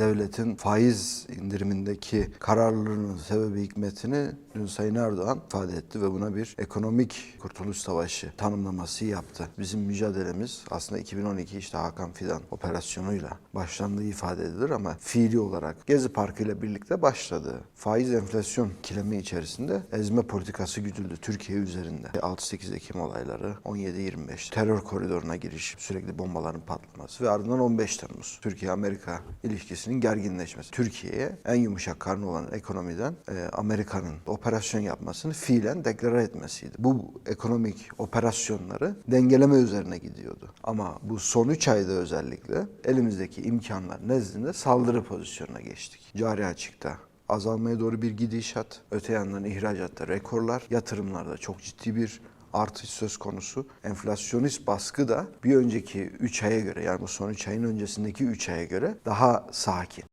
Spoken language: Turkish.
devletin faiz indirimindeki kararlılığının sebebi hikmetini dün Sayın Erdoğan ifade etti ve buna bir ekonomik kurtuluş savaşı tanımlaması yaptı. Bizim mücadelemiz aslında 2012 işte Hakan Fidan operasyonuyla başlandığı ifade edilir ama fiili olarak Gezi Parkı ile birlikte başladı. Faiz enflasyon kilemi içerisinde ezme politikası güdüldü Türkiye üzerinde. 6-8 Ekim olayları, 17-25 terör koridoruna giriş, sürekli bombaların patlaması ve ardından 15 Temmuz Türkiye-Amerika ilişkisinin gerginleşmesi. Türkiye'ye en yumuşak karnı olan ekonomiden e, Amerika'nın operasyon yapmasını fiilen deklare etmesiydi. Bu ekonomik operasyonları dengeleme üzerine gidiyordu. Ama bu son 3 ayda özellikle elimizdeki imkanlar nezdinde saldırı pozisyonuna geçtik. Cari açıkta azalmaya doğru bir gidişat. Öte yandan ihracatta rekorlar, yatırımlarda çok ciddi bir artış söz konusu. Enflasyonist baskı da bir önceki 3 aya göre yani bu son 3 ayın öncesindeki 3 aya göre daha sakin.